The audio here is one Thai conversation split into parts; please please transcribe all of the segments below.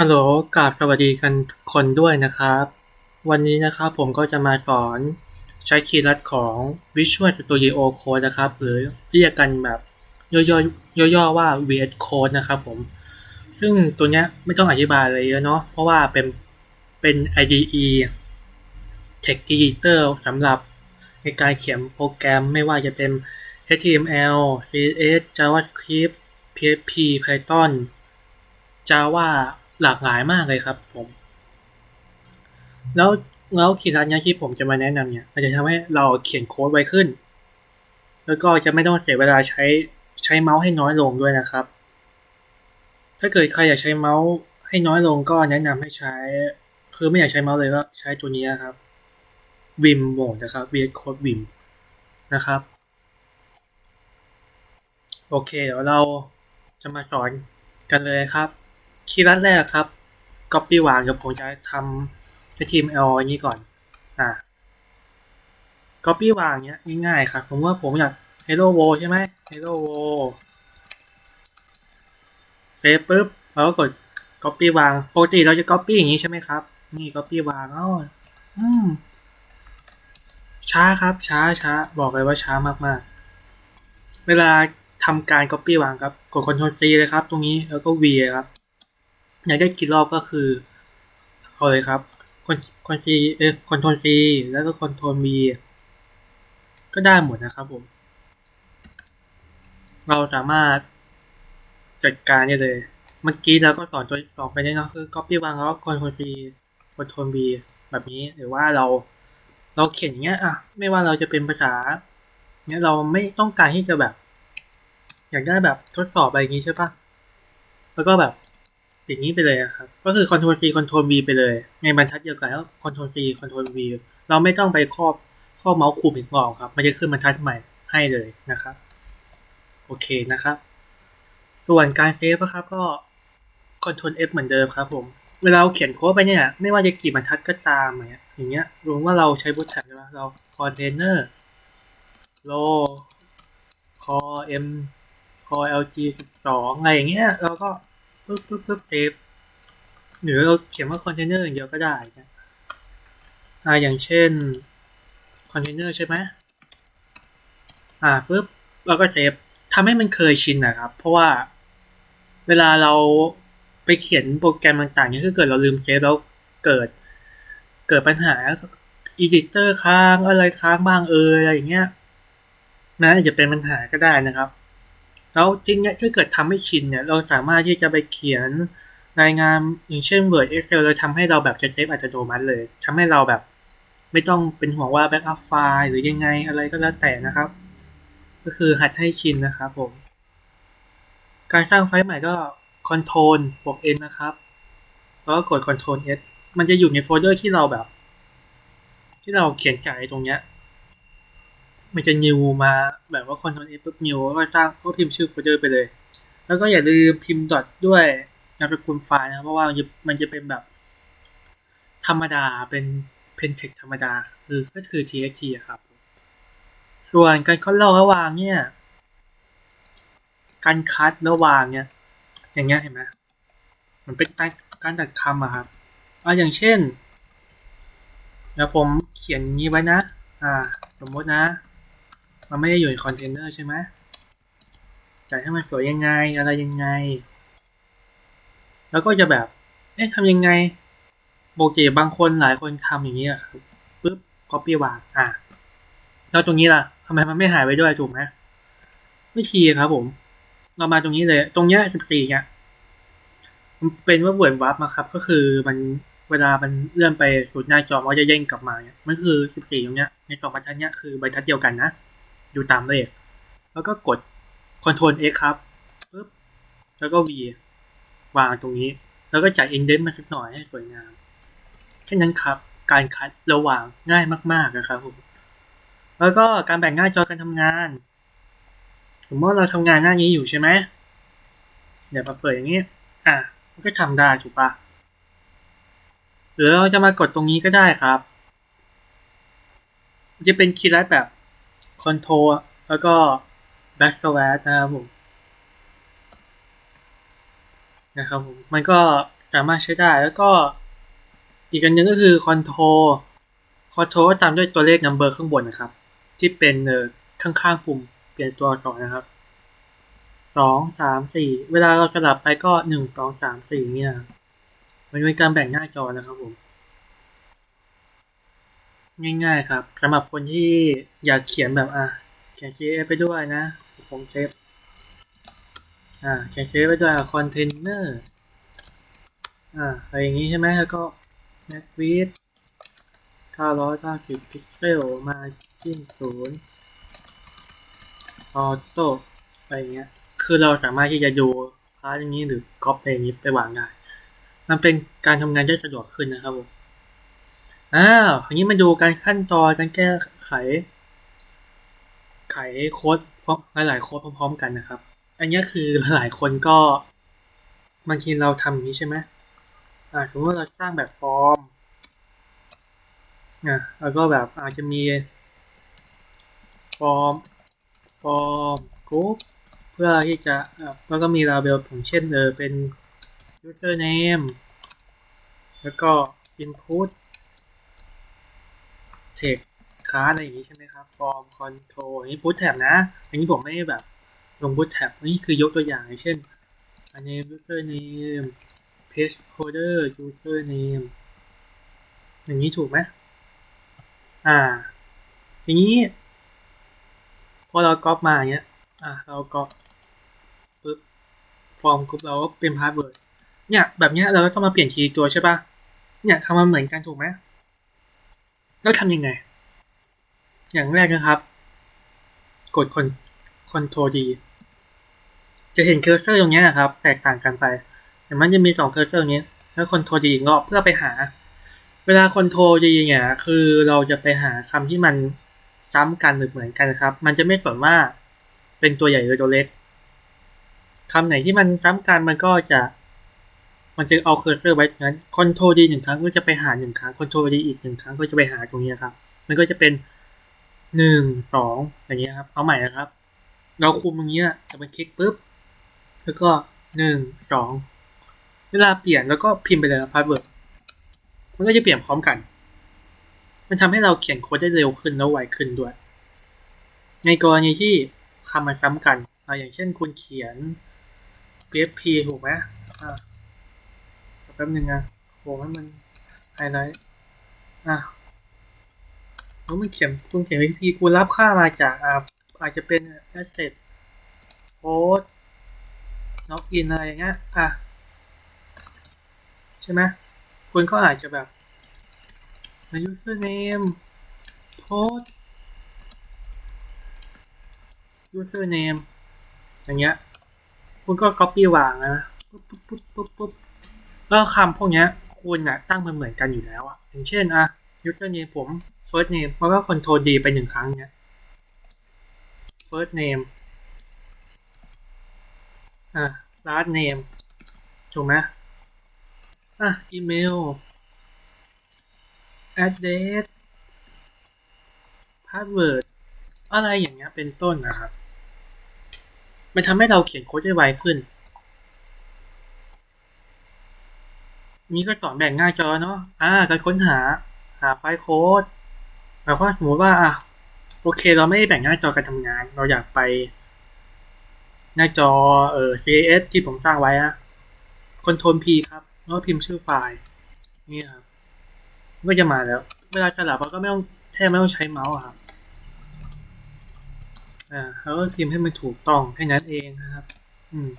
ฮัลโหลกราบสวัสดีกันทุกคนด้วยนะครับ วันนี้นะครับผมก็จะมาสอนใช้คีย์ลัดของ Visual Studio Code นะครับ หรือเรียกกันแบบย่อๆย่อๆว่า VS Code นะครับผม ซึ่งตัวเนี้ยไม่ต้องอธิบายอะไรเยอะเนาะ เพราะว่าเป็นเป็น IDE Text Editor สำหรับในการเขียนโปรแกรมไม่ว่าจะเป็น HTML CSS JavaScript PHP Python Java หลากหลายมากเลยครับผม แล้วแล้วคีย์ลัดเนี้ยที่ผมจะมาแนะนำเนี่ยมันจะทำให้เราเขียนโค้ดไวขึ้น แล้วก็จะไม่ต้องเสียเวลาใช้ใช้เมาส์ให้น้อยลงด้วยนะครับ ถ้าเกิดใครอยากใช้เมาส์ให้น้อยลงก็แนะนำให้ใช้ คือไม่อยากใช้เมาส์เลยก็ใช้ตัวนี้นะครับ Vim Mode นะครับ VS Code Vim นะครับ โอเคเดี๋ยวเราจะมาสอนกันเลยครับ คีย์ลัดแรกครับ copy วางเดี๋ยวผมจะทำ HTML อันนี้ก่อน อะ copy วางเนี้ยง่ายๆครับ สมมติว่าผมอยาก hello world ใช่ไหม hello world เซฟปุ๊บเราก็กด copy วางปกติเราจะ copy อย่างนี้ใช่ไหมครับ นี่ copy วางอ้าอืมช้าครับ ช้าช้าบอกเลยว่าช้ามากๆ เวลาทำการ copy วางครับ กด Ctrl C เลยครับ ตรงนี้แล้วก็ V ครับ อยากได้กี่รอบก็คือเอาเลยครับคอนซีเออคอนโทรซีแล้วก็คอนโทรล V ก็ได้หมดนะครับผม เราสามารถจัดการได้เลย เมื่อกี้เราก็สอนตัวสองไปแล้เนาะคือ copy วางแล้วคอนโทรล C คอนโทรล V แบบนี้หรือว่าเราเราเขียนอย่างเงี้ยอะไม่ว่าเราจะเป็นภาษาเนี้ยเราไม่ต้องการที่จะแบบ อยากได้แบบทดสอบอะไรอย่างงี้ใช่ปะแล้วก็แบบ อย่างนี้ไปเลยครับ ก็คือ Ctrl C Ctrl V ไปเลย ในบรรทัดเดียวกันแล้ว Ctrl C Ctrl V เราไม่ต้องไปครอบครอบเมาส์คุมอีกรอบครับ มันจะขึ้นบรรทัดใหม่ให้เลยนะครับ โอเคนะครับ ส่วนการเซฟนะครับก็ Ctrl F เหมือนเดิมครับผมเวลาเราเขียนโค้ดไปเนี่ย ไม่ว่าจะกี่บรรทัดก็ตามอย่างเงี้ยอย่างเงี้ยรวมว่าเราใช้บูตแท็บใช่ไหมเรา container row core m core lg 12อะไรอย่างเงี้ยเราก็ ปึ๊บปึ๊บปึ๊บเซฟหรือเราเขียนว่าคอนเทนเนอร์อย่างเดียวก็ได้นะอ่าอย่างเช่นคอนเทนเนอร์ใช่ไหมอ่าปึ๊บเราก็เซฟทำให้มันเคยชินนะครับ เพราะว่าเวลาเราไปเขียนโปรแกรมต่างๆเนี่ยคือเกิดเราลืมเซฟแล้วเกิด เกิดปัญหาอีดิเตอร์ค้างอะไรค้างบ้างเอออะไรอย่างเงี้ยนะอาจจะเป็นปัญหาก็ได้นะครับ แล้วจริงเนี่ยถ้าเกิดทำให้ชินเนี่ยเราสามารถที่จะไปเขียนรายงานอย่างเช่น Word Excel เลยทำให้เราแบบจะเซฟอัตโนมัติเลยทำให้เราแบบไม่ต้องเป็นห่วงว่าแบ็กอัพไฟล์หรือยังไงอะไรก็แล้วแต่นะครับ ก็คือหัดให้ชินนะครับผม การสร้างไฟล์ใหม่ก็ Ctrl บวก N นะครับ แล้วก็กด Ctrl S มันจะอยู่ในโฟลเดอร์ที่เราแบบ ที่เราเขียนจ่ายตรงเนี้ย มันจะ new มาแบบว่า Ctrl F ปุ๊บ new ก็สร้างก็พิมพ์ชื่อโฟลเดอร์ไปเลย แล้วก็อย่าลืมพิมพ์ dot ด้วยนามสกุลไฟล์นะเพราะว่ามันจะเป็นแบบธรรมดาเป็นเป็น text ธรรมดาคือก็คือ txt อะครับ ส่วนการคัดลอกระหว่างเนี่ย การคัดระหว่างเนี่ย อย่างเงี้ยเห็นไหมมันเป็นการการตัดคำอะครับอ่าอย่างเช่นเดี๋ยวผมเขียนงี้ไว้นะ อ่า สมมตินะ มันไม่ได้อยู่ในคอนเทนเนอร์ใช่ไหมจัดให้มันสวยยังไงอะไรยังไง แล้วก็จะแบบ เอ๊ะทำยังไงโบเกบางคนหลายคนทำอย่างนี้ครับปุ๊บ copy วางอะแล้วตรงนี้ล่ะทำไมมันไม่หายไปด้วยถูกไหมวิธีครับผม เรามาตรงนี้เลย ตรงเนี้ยสิบสี่เนี่ยมันเป็นว่าเวิร์ดวับมาครับ ก็คือมันเวลามันเลื่อนไปสุดหน้าจอมันจะเย่งกลับมาเนี่ยมันคือสิบสี่ตรงเนี้ยในสองบรรทัดเนี้ยคือบรรทัดเดียวกันนะ อยู่ตามเลข แล้วก็กด Ctrl X ครับปุ๊บแล้วก็ V วางตรงนี้ แล้วก็จ่ายอินเดนมาสักหน่อยให้สวยงามแค่นั้นครับ การคัดระหว่างง่ายมาก ๆ นะครับผมแล้วก็การแบ่งหน้าจอการทำงานสมมติเราทำงานหน้านี้อยู่ใช่ไหมเดี๋ยวมาเปิดอย่างนี้ อะ มันก็ทำได้ถูกปะหรือเราจะมากดตรงนี้ก็ได้ครับ จะเป็นคีย์ลัดแบบ Ctrl แล้วก็ backslash นะครับผมนะครับผมมันก็สามารถใช้ได้แล้วก็อีกอันหนึงก็คือ control control ก็ตามด้วยตัวเลข number ข้างบนนะครับ ที่เป็นเอ่อข้างๆปุ่มเปลี่ยนตัวอักษรนะครับสองสามสี่เวลาเราสลับไปก็หนึ่งสองสามสี่เนี่ยมันเป็นการแบ่งหน้าจอนะครับผม ง่ายๆครับสำหรับคนที่อยากเขียนแบบอะเขียน CSS ไปด้วยนะ ผมเซฟอ่าเขียน CSS ไปด้วยคอนเทนเนอร์อ่าอะไรอย่างนี้ใช่ไหมแล้วก็ n e t w i d t 990 พิกเซล margin 0 auto อะไรอย่างเงี้ย คือเราสามารถที่จะดูคลาสอย่างนี้หรือก๊อปไปอย่างนี้ไปวางได้ มันเป็นการทำงานได้สะดวกขึ้นนะครับผม อ้าวอย่างนี้มาดูการขั้นตอนการแก้ไข ไขโค้ดพร้อมหลายๆโค้ดพร้อม ๆ กันนะครับ อันนี้คือหลายๆคนก็บางทีเราทำอย่างนี้ใช่ไหมอ่าสมมติว่าเราสร้างแบบฟอร์มอะแล้วก็แบบอาจจะมีฟอร์มฟอร์มกรุ๊ปเพื่อที่จะแล้วก็มีลาเบลอย่างเช่นเออเป็น username แล้วก็ input text class อะไรอย่างนี้ใช่ไหมครับ form control อันนี้ boot tab นะ อันนี้ผมไม่ได้แบบลง boot tab นี่คือยกตัวอย่างอย่างเช่นอันนี้ username page holder username อย่างนี้ถูกไหมอ่า ทีนี้ พอเราก๊อปมาอย่างเงี้ย อ่าเราก๊อปปุ๊บฟอร์มกรุ๊ปเราก็เป็นพาสเวิร์ดเนี่ย แบบเนี้ยเราก็ต้องมาเปลี่ยนคีย์ตัวใช่ปะเนี่ยคำมันเหมือนกันถูกไหม แล้วทำยังไง อย่างแรกนะครับ กดคอนคอนโทรดีจะเห็นเคอร์เซอร์ตรงเนี้ยครับ แตกต่างกันไปแต่มันจะมีสองเคอร์เซอร์นี้แล้วคอนโทรดีก็เพื่อไปหา เวลาคอนโทรดีเนี่ยคือเราจะไปหาคำที่มันซ้ำกันหรือเหมือนกันครับ มันจะไม่สนว่าเป็นตัวใหญ่หรือตัวเล็กคำไหนที่มันซ้ำกันมันก็จะ มันจะเอาเคอร์เซอร์ไว้นั้นคอนโทรดีหนึ่งครั้งก็จะไปหาหนึ่งครั้งคอนโทรดีอีกหนึ่งครั้งก็จะไปหาตรงนี้ครับ มันก็จะเป็นหนึ่งสองอย่างเงี้ยครับ เอาใหม่นะครับ เราคุมตรงนี้จะไปคลิกปุ๊บ แล้วก็หนึ่งสองเวลาเปลี่ยนแล้วก็พิมพ์ไปเลยพาสเวิร์ดมันก็จะเปลี่ยนพร้อมกัน มันทำให้เราเขียนโค้ดได้เร็วขึ้นแล้วไวขึ้นด้วย ในกรณีที่คำมันซ้ำกันออย่างเช่นคุณเขียน PHP ถูกไหมอ่า ป๊บนึงนะโหให้มันไฮไลท์อะแล้วมันเขียนคุณเขียน PHP คุณรับค่ามาจากอ่าอาจจะเป็น asset post login อะไรอย่างเงี้ยอะใช่ไหมคุณก็อาจจะแบบ username post username อย่างเงี้ย คุณก็ copy วางนะ ปุ๊บปุ๊บปุ๊บปุ๊บปุ๊บ แล้วคำพวกเนี้ยคุณอะตั้งมันเหมือนกันอยู่แล้วอะอย่างเช่นอะ username ผม first name แล้วก็ control D ไปหนึ่งครั้งเนี้ย first name อะ last name ถูกไหมอะ email address password อะไรอย่างเงี้ยเป็นต้นนะครับ มันทำให้เราเขียนโค้ดได้ไวขึ้น นี่ก็สอนแบ่งหน้าจอเนาะ อ่า การค้นหา หาไฟล์โค้ดหมายความสมมติว่า อะ โอเค เราไม่ได้แบ่งหน้าจอการทำงาน เราอยากไป หน้าจอ เอ่อ CSS ที่ผมสร้างไว้อะ Ctrl P ครับ แล้วก็พิมพ์ชื่อไฟล์ นี่ครับ ก็จะมาแล้ว เวลาสลับเราก็ไม่ต้องแทบไม่ต้องใช้เมาส์ครับ อ่าแล้วก็พิมพ์ให้มันถูกต้องแค่นั้นเองนะครับ อืม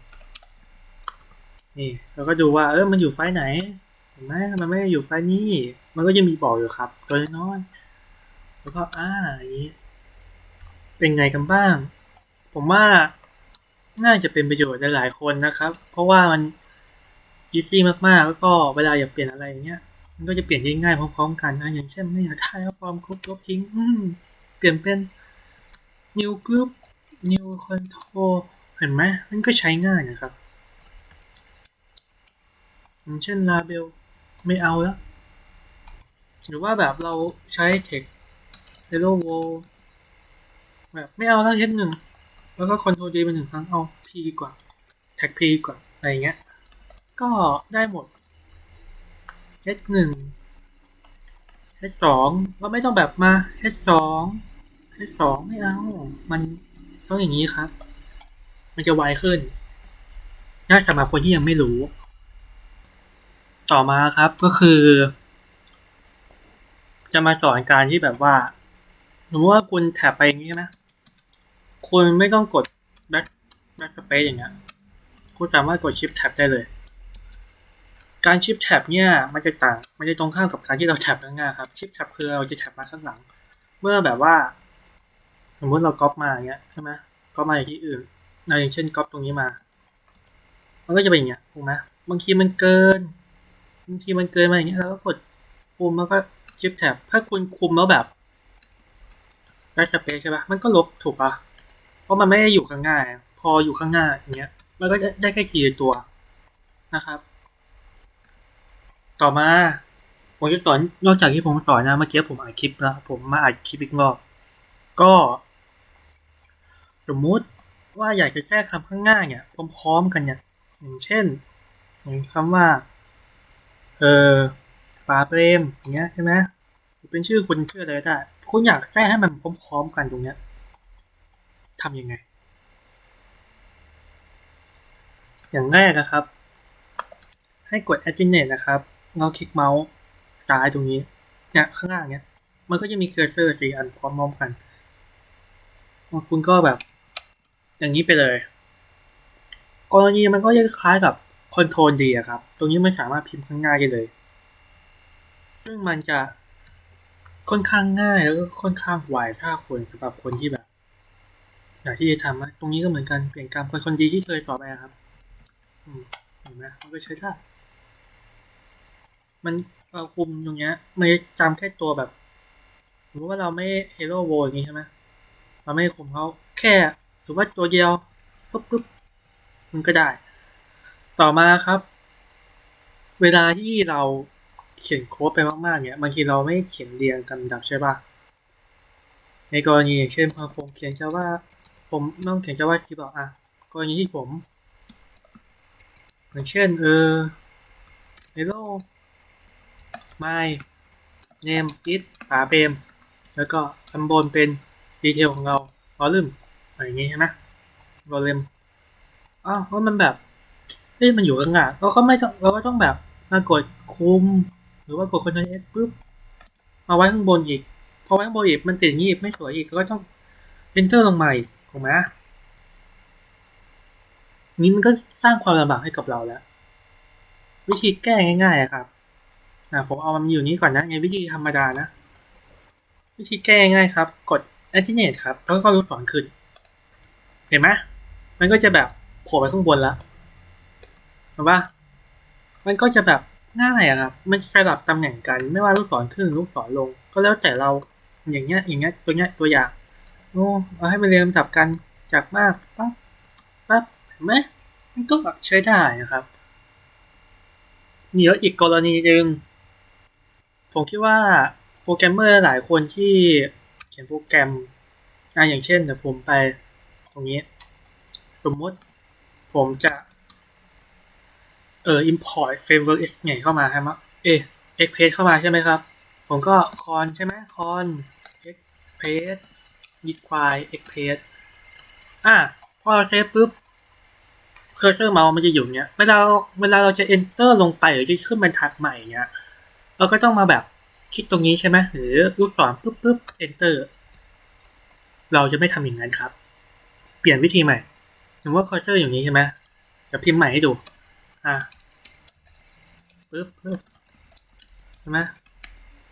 นี่เราก็ดูว่าเออมันอยู่ไฟไหนเห็นไหมมันไม่ได้อยู่ไฟนี้ มันก็จะมีบอกอยู่ครับ ตัวน้อยแล้วก็อ่าอย่างนี้ เป็นไงกันบ้าง ผมว่าน่าจะเป็นประโยชน์หลายๆคนนะครับ เพราะว่ามันอีซี่มากๆ แล้วก็เวลาอยากเปลี่ยนอะไรอย่างเงี้ย มันก็จะเปลี่ยนได้ง่ายพร้อมๆกันนะ อย่างเช่นไม่อยากได้ฟอร์มครบลบทิ้ง อืม เปลี่ยนเป็น new group new control เห็นไหมมันก็ใช้ง่ายนะครับ อย่างเช่น label ไม่เอาแล้ว หรือว่าแบบเราใช้ text hello world แบบไม่เอาแล้ว h หนึ่งแล้วก็ control D เป็นหนึ่งครั้งเอา p ดีกว่า tag p ดีกว่า อะไรเงี้ย ก็ได้หมด h1 h2 ก็ไม่ต้องแบบมา h2 h2 ไม่เอา มันต้องอย่างนี้ครับ มันจะไวขึ้นน่าสำหรับคนที่ยังไม่รู้ ต่อมาครับก็คือ จะมาสอนการที่แบบว่าสมมติว่าคุณแท็บไปอย่างนี้ใช่ไหมคุณไม่ต้องกด back back space อย่างเงี้ย คุณสามารถกด shift tab ได้เลย การ shift tab เนี่ยมันจะต่าง มันจะตรงข้ามกับการที่เราแท็บง่ายๆครับ shift tab คือเราจะแท็บมาข้างหลัง เมื่อแบบว่า สมมติเราก๊อปมาอย่างเงี้ยใช่ไหมก๊อปมาอย่างที่อื่นเราอย่างเช่นก๊อปตรงนี้มา มันก็จะเป็นอย่างเงี้ยถูกไหมบางทีมันเกิน บางทีมันเกินมาอย่างเงี้ยเราก็กดคุมแล้วก็ shift tab ถ้าคุณคุมแล้วแบบได้สเปซใช่ปะมันก็ลบถูกปะเพราะมันไม่ได้อยู่ข้างหน้าพออยู่ข้างหน้าอย่างเงี้ย มันก็ได้แค่ทีละตัวนะครับ ต่อมาผมจะสอนนอกจากที่ผมสอนนะเมื่อกี้ผมอัดคลิปแล้วผมมาอัดคลิปอีกรอบก็ สมมุติว่าอยากจะแทรกคำข้างหน้าเนี่ยพร้อมๆกันเนี่ยอย่างเช่นอย่างคำว่า เออปลาเปรมอย่างเงี้ยใช่ไหมเป็นชื่อคุณชื่ออะไรก็ได้ คุณอยากแทรกให้มันพร้อมๆกันตรงเนี้ยทำยังไง อย่างแรกนะครับ ให้กด a d i n a t e นะครับแล้วคลิกเมาส์ซ้ายตรงนี้เนี่ยข้างล่างเนี้ย มันก็จะมีเคอร์เซอร์สี่อันพร้อมๆกัน คุณก็แบบ อย่างนี้ไปเลย กรณีมันก็จะคล้ายกับ Ctrl D อะครับ ตรงนี้ไม่สามารถพิมพ์ข้างหน้าได้เลย ซึ่งมันจะค่อนข้างง่ายแล้วก็ค่อนข้างไวถ้าคนสำหรับคนที่แบบ อยากที่จะทำตรงนี้ก็เหมือนกันเปลี่ยนกรรมคนคนดีที่เคยสอนไปครับเห็นไหมมันก็ใช้ได้มันเราคุมตรงเนี้ยไม่จำแค่ตัวแบบสมมติว่าเราไม่เฮโร่โวอย่างนี้ใช่ไหมเราไม่คุมเขาแค่หรือว่าตัวเดียวปุ๊บปุ๊บมันก็ได้ ต่อมาครับ เวลาที่เราเขียนโค้ดไปมากๆเนี่ยบางทีเราไม่เขียนเรียงกันดับใช่ป่ะในกรณีอย่างเช่นพอผมเขียนจะว่าผมต้องเขียนจะว่าที่บอกอะกรณีที่ผมอย่างเช่นเออ hello my name is ป๋าเบมแล้วก็ตำบลเป็นดีเทลของเราวอลลุ่มอะไรอย่างงี้ใช่ไหมวอลลุ่มอ้าวว่ามันแบบ เฮ้ยมันอยู่ข้างหน้าเราก็ไม่ต้องเราก็ต้องแบบมากดคุม หรือว่ากดคอนโทรลเอสปุ๊บมาไว้ข้างบนอีกพอไว้ข้างบนอีกมันติดงี้ไม่สวยอีกก็ต้อง enter ลงมาอีกถูกไหมนี้มันก็สร้างความลำบากให้กับเราแล้ว วิธีแก้ง่ายๆครับอ่าผมเอามันอยู่นี้ก่อนนะในวิธีธรรมดานะ วิธีแก้ง่ายครับ กด a d i n a t e ครับ แล้วก็ลูกศรขึ้น เห็นไหมมันก็จะแบบโผล่ไปข้างบนแล้ว เห็นปะมันก็จะแบบง่ายอะครับ มันสลับตำแหน่งกัน ไม่ว่าลูกศรขึ้นลูกศรลง ก็แล้วแต่เราอย่างเงี้ย อย่างเงี้ย ตัวเงี้ยตัวอย่างโอ้เอาให้มันเรียงลำดับกันจากมากปั๊บปั๊บเห็นไหมมันก็ใช้ได้นะครับ มีแล้วอีกกรณีหนึ่งผมคิดว่าโปรแกรมเมอร์หลายคนที่เขียนโปรแกรมอ่าอย่างเช่นเดี๋ยวผมไปตรงนี้ สมมุติผมจะ เออ import framework x ไงเข้ามาใช่ไหมเอ express เข้ามาใช่ไหมครับ ผมก็ con ใช่ไหม con x page require x page อะพอเราเซฟปุ๊บเคอร์เซอร์เมาส์มันจะอยู่เนี้ย เวลาเวลาเราจะ enter ลงไปหรือจะขึ้นบรรทัดใหม่เนี้ย เราก็ต้องมาแบบคลิกตรงนี้ใช่ไหมหรือลูกศรปุ๊บปุ๊บ enter เราจะไม่ทำอย่างนั้นครับ เปลี่ยนวิธีใหม่สมมติว่าเคอร์เซอร์อย่างนี้ใช่ไหมจะพิมพ์ใหม่ให้ดู อะปึ๊บปึ๊บใช่ไหม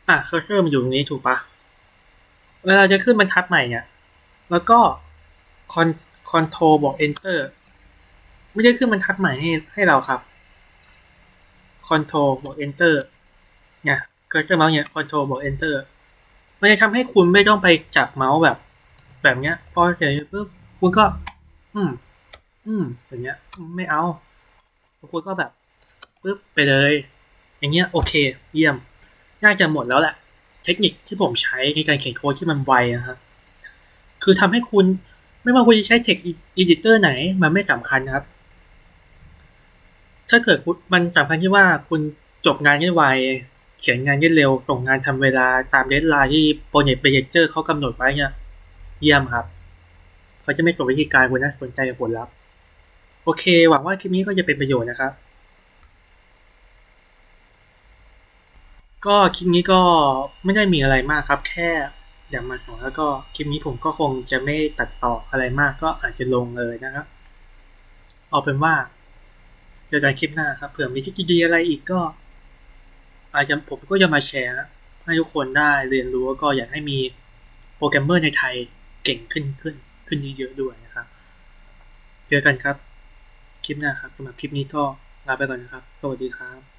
อะเคอร์เซอร์มันอยู่ตรงนี้ถูกปะเวลาจะขึ้นบรรทัดใหม่เนี่ยแล้วก็คอนคอนโทรบอก enter ไม่ได้ขึ้นบรรทัดใหม่ให้ให้เราครับคอนโทรบอก enter เนี่ยเคอร์เซอร์เมาส์เนี่ยคอนโทรบอก enter มันจะทำให้คุณไม่ต้องไปจับเมาส์แบบ แบบเนี้ย พอเสร็จปุ๊บคุณก็ อืม อืมอย่างเงี้ย ไม่เอา คุณก็แบบปุ๊บไปเลย อย่างเงี้ยโอเค เยี่ยม น่าจะหมดแล้วแหละ เทคนิคที่ผมใช้ในการเขียนโค้ดที่มันไวนะครับคือทำให้คุณไม่ว่าคุณจะใช้เทคอีดิเตอร์ไหน มันไม่สำคัญครับ ถ้าเกิดคุณมันสำคัญที่ว่าคุณจบงานได้ไว เขียนงานได้เร็ว ส่งงานทำเวลาตามเดทไลน์ที่โปรเจกต์เบเจอร์เขากำหนดไว้เนี่ย เยี่ยมครับ เขาจะไม่สนวิธีการคุณนะสนใจกับผลลัพธ์ โอเค หวังว่าคลิปนี้ก็จะเป็นประโยชน์นะครับ ก็คลิปนี้ก็ไม่ได้มีอะไรมากครับ แค่อยากมาสอนแล้วก็คลิปนี้ผมก็คงจะไม่ตัดต่ออะไรมากก็อาจจะลงเลยนะครับ เอาเป็นว่าเจอกันคลิปหน้าครับเผื่อมีทริคดีๆอะไรอีกก็ อาจจะผมก็จะมาแชร์ให้ทุกคนได้เรียนรู้ก็อยากให้มีโปรแกรมเมอร์ในไทยเก่งขึ้นขึ้นขึ้นเยอะๆด้วยนะครับ เจอกันครับ คลิปหน้าครับสำหรับคลิปนี้ก็ลาไปก่อนนะครับ สวัสดีครับ